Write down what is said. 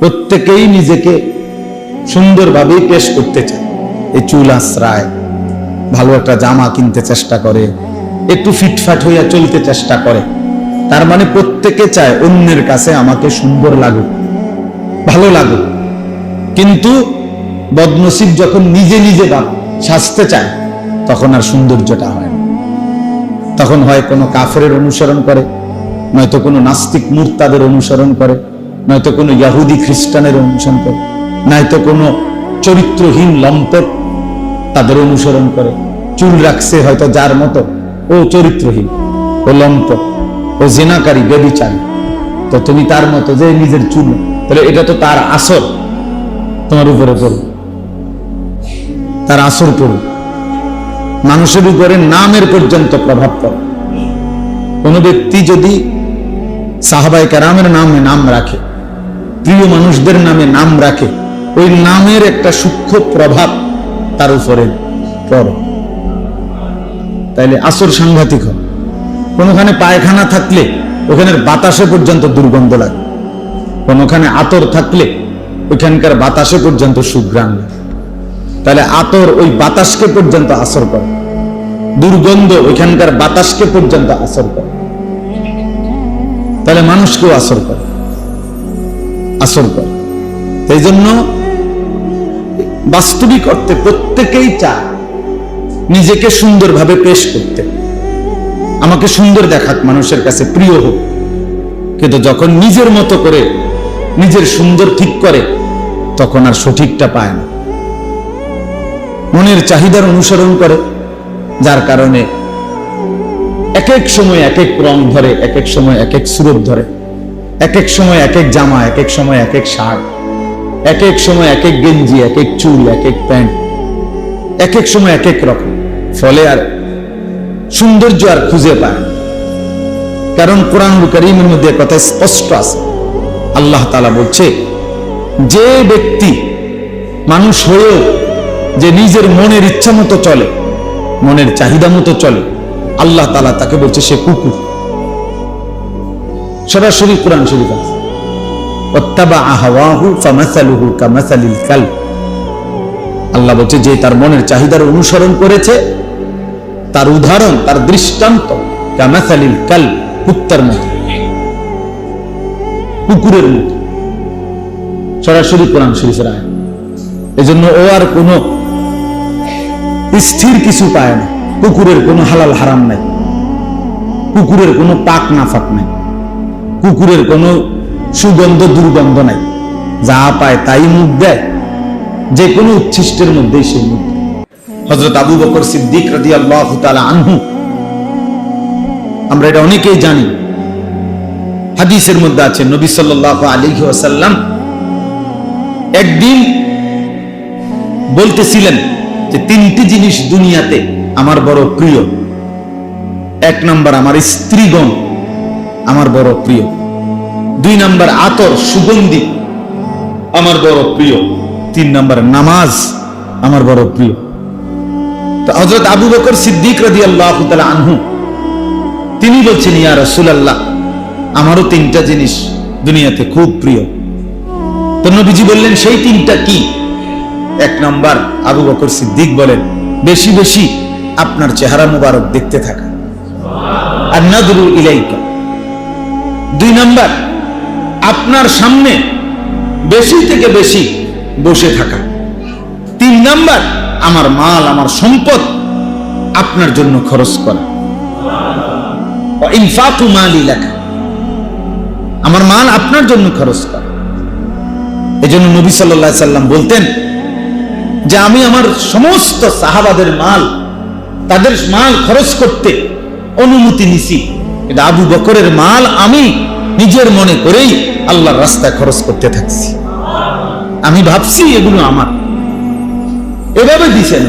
প্রত্যেকেই নিজেকে সুন্দরভাবেই পেশ করতে চায়। এই চুল আশ্রায়, ভালো একটা জামা কিনতে চেষ্টা করে, একটু ফিটফাট হইয়া চলতে চেষ্টা করে, তার মানে প্রত্যেকে চায় অন্যের কাছে আমাকে সুন্দর লাগুক, ভালো লাগুক। কিন্তু বদনসিব যখন নিজে নিজে সাজতে চায়, তখন আর সৌন্দর্যটা হয় না। তখন হয় কোনো কাফরের অনুসরণ করে, নয়তো কোনো নাস্তিক মূর্তাদের অনুসরণ করে। নয়তো কোনো ইয়াহুদি খ্রিস্টানের অনুসরণ করে, নয়তো কোনো চরিত্রহীন লম্পট তাদের অনুসরণ করে। চুল রাখছে হয়তো যার মতো, ও চরিত্রহীন, ও লম্পট, ও জেনাকারী, বেবিচারী। তো তুমি তার মতো যে নিজের চুল, তাহলে এটা তো তার আসর। তোমার উপরে পড়বে তার আসর পড়বে মানুষের উপরে নামের পর্যন্ত প্রভাব পড়ে। কোন ব্যক্তি যদি সাহাবাই কারামের নামে নাম রাখে প্রিয় মানুষদের নামে নাম রাখে। ওই নামের একটা সূক্ষ্ম প্রভাব তার উপরে পড়ে। তাইলে আসর সাংঘাতিক হয়। কোনোখানে পায়খানা থাকলে ওখানের বাতাসে পর্যন্ত দুর্গন্ধ লাগে। কোনোখানে আতর থাকলে ওইখানকার বাতাসে পর্যন্ত সুগ্রাণ তাহলে আতর ওই বাতাসকে পর্যন্ত আসর করে। দুর্গন্ধ ওইখানকার বাতাসকে পর্যন্ত আসর করে। তাহলে মানুষকেও আসর করে। আসর করে এই জন্য বাস্তবিক অর্থে প্রত্যেকেই চায় নিজেকে সুন্দরভাবে পেশ করতে। আমাকে সুন্দর দেখাক মানুষের কাছে, প্রিয় হোক। কিন্তু যখন নিজের মতো করে নিজের সুন্দর ঠিক করে, তখন আর সঠিকটা পায় না। মনের চাহিদার অনুসরণ করে, যার কারণে এক এক সময় এক এক রং ধরে, এক এক সময় এক এক সুরত ধরে। এক এক সময় এক এক জামা এক এক সময় এক এক শার্ট এক এক সময় এক এক গেঞ্জি এক এক চুল এক এক প্যান্ট এক এক সময় এক এক রকম। ফলে আর সৌন্দর্য আর খুঁজে পায়। কারণ কোরআন করিমের মধ্যে কথা স্পষ্ট আছে। আল্লাহ তালা বলছে, যে ব্যক্তি মানুষ হয়েও যে নিজের মনের ইচ্ছা মতো চলে, মনের চাহিদা মতো চলে, আল্লাহ তালা তাকে বলছে সে কুকুর। সরাসরি কোরআন শরীফ আছে। আল্লাহ বলছে, যে তার মনের চাহিদার অনুসরণ করেছে, তার উদাহরণ, তার দৃষ্টান্ত কামাসালিল কাল কুত্তার মতো। কুকুরের মতো। সরাসরি কোরআন শরীফের আয় এজন্য ও আর কোনো স্থির কিছু পায় না। কুকুরের কোনো হালাল হারাম নাই। কুকুরের কোনো পাক নাফাক নাই। কুকুরের কোনো সুগন্ধ, দুর্গন্ধ নাই। যা পায় তাই মুখ দেয়। যে কোনো উচ্ছিষ্টের মধ্যেই সে মুখ হজরত আবু বকর সিদ্দিক রাদি আল্লাহ আনহু, আমরা এটা অনেকেই জানি। হাদিসের মধ্যে আছে, নবী সাল্লাহ আলী ওয়াসাল্লাম একদিন বলতেছিলেন যে, তিনটি জিনিস দুনিয়াতে আমার বড় প্রিয়। এক নম্বর, আমার স্ত্রীগণ। আমার বড় প্রিয়। দুই নাম্বার আতর, সুগন্ধি, আমার বড় প্রিয়। তিন নাম্বার নামাজ, আমার বড় প্রিয়। তো হজরত আবু বকর সিদ্দিক রাজি আল্লাহ আনহু, তিনি বলছেন, ইয়া রসুল আল্লাহ আমারও তিনটা জিনিস দুনিয়াতে খুব প্রিয়। তো নবীজি বললেন, সেই তিনটা কি? এক নাম্বার, আবু বকর সিদ্দিক বলেন, বেশি বেশি আপনার চেহারা মুবারক দেখতে থাকা। আর নাদরু ইলাইকা দুই নাম্বার, আপনার সামনে বেশি থেকে বেশি বসে থাকা। তিন নাম্বার, আমার মাল, আমার সম্পদ আপনার জন্য খরচ করা। ইনফাকু মালি লেখা আমার মাল আপনার জন্য খরচ করা। এজন্য নবী সাল্লাহ সাল্লাম বলতেন যে, আমি আমার সমস্ত সাহাবাদের মাল, তাদের মাল খরচ করতে অনুমতি নিছি। এটা আবু বকরের মাল আমি নিজের মনে করেই আল্লাহর রাস্তায় খরচ করতে থাকছি। আমি ভাবছি এগুলো আমার। এভাবে দিছেন